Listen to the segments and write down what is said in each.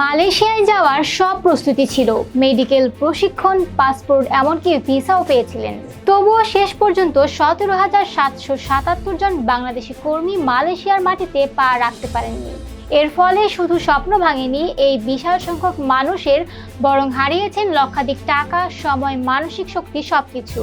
মালয়েশিয়ায় যাওয়ার সব প্রস্তুতি ছিল। মেডিকেল প্রশিক্ষণ, পাসপোর্ট, এমনকি ভিসাও পেয়েছিলেন। তবুও শেষ পর্যন্ত সতেরো হাজার সাতশো সাতাত্তর জন বাংলাদেশি কর্মী মালয়েশিয়ার মাটিতে পা রাখতে পারেননি। এর ফলে শুধু স্বপ্ন ভাঙেনি, এই বিশাল সংখ্যক মানুষের বরং হারিয়েছেন লক্ষাধিক টাকা, সময়, মানসিক শক্তি সবকিছু।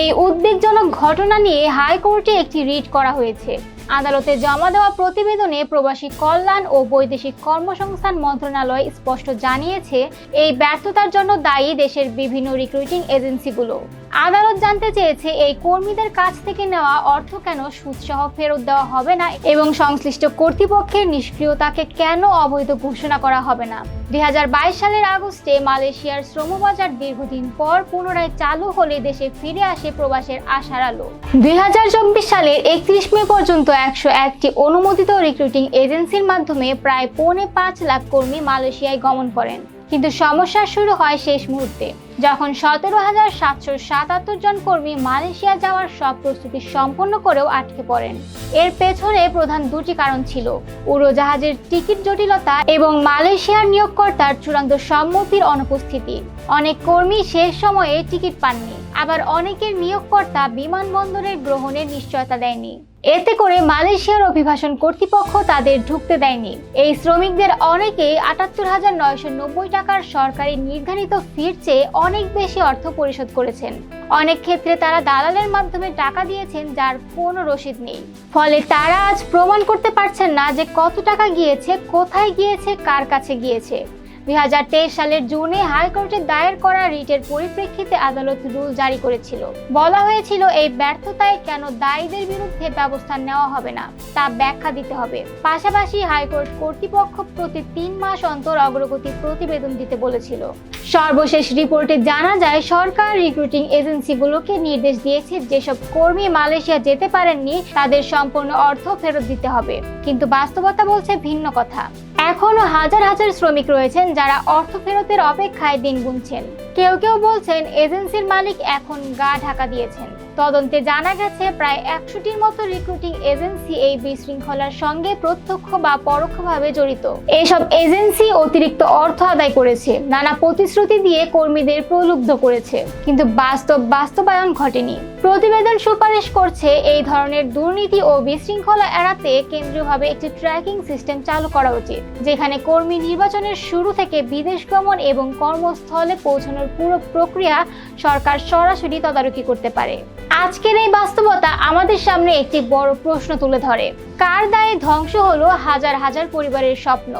এই উদ্বেগজনক ঘটনা নিয়ে হাইকোর্টে একটি রিট করা হয়েছে। আদালতে জমা দেওয়া প্রতিবেদনে প্রবাসী কল্যাণ ও বৈদেশিক কর্মসংস্থান মন্ত্রণালয় স্পষ্ট জানিয়েছে, এই ব্যর্থতার জন্য দায়ী দেশের বিভিন্ন রিক্রুটিং এজেন্সিগুলো আদালত জানতে চেয়েছে, এই কর্মীদের কাছ থেকে নেওয়া অর্থ কেন সুদসহ ফেরত দেওয়া হবে না এবং সংশ্লিষ্ট কর্তৃপক্ষের নিষ্ক্রিয়তাকে কেন অবৈধ ঘোষণা করা হবে না? দু হাজার বাইশ সালের আগস্টে মালয়েশিয়ার শ্রমবাজার দীর্ঘদিন পর পুনরায় চালু হলে দেশে ফিরে আসে প্রবাসের আশার আলো। দুই হাজার চব্বিশ সালের একত্রিশ মে পর্যন্ত একশো একটি অনুমোদিত রিক্রুটিং এজেন্সির মাধ্যমে প্রায় পৌনে পাঁচ লাখ কর্মী মালয়েশিয়ায় গমন করেন। কিন্তু সমস্যা শুরু হয় শেষ মুহূর্তে। যখন সতেরো হাজার সাতশো সাতাত্তর জন কর্মী মালয়েশিয়া যাওয়ার সব প্রস্তুতি সম্পন্ন করেও আটকে পড়েন। এর পেছনে প্রধান দুটি কারণ ছিল। উড়োজাহাজের টিকিট জটিলতা এবং মালয়েশিয়ার নিয়োগকর্তার চূড়ান্ত সম্মতির অনুপস্থিতি। অনেক কর্মী শেষ সময়ে টিকিট পাননি। আবার অনেকের নিয়োগকর্তা বিমানবন্দরের গ্রহণের নিশ্চয়তা দেয়নি। এতে করে মালয়েশিয়ার অভিবাসন কর্তৃপক্ষ তাদের ঢুকতে দেয়নি। এই শ্রমিকদের অনেকেই আটাত্তর হাজার নয়শো নব্বই টাকার সরকারি নির্ধারিত ফির চেয়ে অনেক বেশি অর্থ পরিশোধ করেছেন। অনেক ক্ষেত্রে তারা দালালের মাধ্যমে টাকা দিয়েছেন যার কোনো রসিদ নেই। ফলে তারা আজ প্রমাণ করতে পারছেন না যে কত টাকা গিয়েছে, কোথায় গিয়েছে, কার কাছে গিয়েছে। দুই হাজার তেইশ সালের জুনে হাইকোর্টে দায়ের করা রিটের পরিপ্রেক্ষিতে আদালত রুল জারি করেছিল। বলা হয়েছিল, এই ব্যর্থতায় কেন দায়ীদের বিরুদ্ধে ব্যবস্থা নেওয়া হবে না, তা ব্যাখ্যা দিতে হবে। পাশাপাশি হাইকোর্ট কর্তৃপক্ষ প্রতি তিন মাস অন্তর অগ্রগতি প্রতিবেদন দিতে বলেছিল। সর্বশেষ রিপোর্টে জানা যায়, সরকার রিক্রুটিং এজেন্সিগুলোকে নির্দেশ দিয়েছে, যেসব কর্মী মালয়েশিয়া যেতে পারেননি, তাদের সম্পূর্ণ অর্থ ফেরত দিতে হবে। কিন্তু বাস্তবতা বলছে ভিন্ন কথা। এখনও হাজার হাজার শ্রমিক রয়েছেন যারা অর্থ ফেরতের অপেক্ষায় দিন গুনছেন। কেউ কেউ বলছেন এজেন্সির মালিক এখন গা ঢাকা দিয়েছেন। তদন্তে জানা গেছে প্রায় একশোটির মতো রিক্রুটিং এজেন্সি এই বিশৃঙ্খলার সঙ্গে প্রত্যক্ষ বা পরোক্ষভাবে জড়িত। এইসব এজেন্সি অতিরিক্ত অর্থ আদায় করেছে, নানা প্রতিশ্রুতি দিয়ে কর্মীদের প্রলুব্ধ করেছে, কিন্তু বাস্তব বাস্তবায়ন ঘটেনি। প্রতিবেদন সুপারিশ করছে এই ধরনের দুর্নীতি ও বিশৃঙ্খলা এড়াতে কেন্দ্রীয়ভাবে একটি ট্র্যাকিং সিস্টেম চালু করা উচিত, যেখানে কর্মী নির্বাচনের শুরু থেকে বিদেশ গমন এবং কর্মস্থলে পৌঁছানোর পুরো প্রক্রিয়া সরকার সরাসরি তদারকি করতে পারে। আজকের এই বাস্তবতা আমাদের সামনে একটি বড় প্রশ্ন তুলে ধরে। কার দায়ে ধ্বংস হলো হাজার হাজার পরিবারের স্বপ্ন?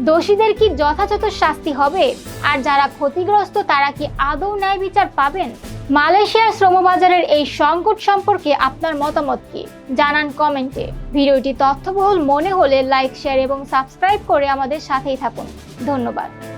দোষীদের কি যথাযথ শাস্তি হবে? আর যারা ক্ষতিগ্রস্ত, তারা কি আদৌ ন্যায় বিচার পাবেন? মালয়েশিয়ার শ্রমবাজারের এই সংকট সম্পর্কে আপনার মতামত কি? জানান কমেন্টে। ভিডিওটি তথ্যবহুল মনে হলে লাইক, শেয়ার এবং সাবস্ক্রাইব করে আমাদের সাথেই থাকুন। ধন্যবাদ।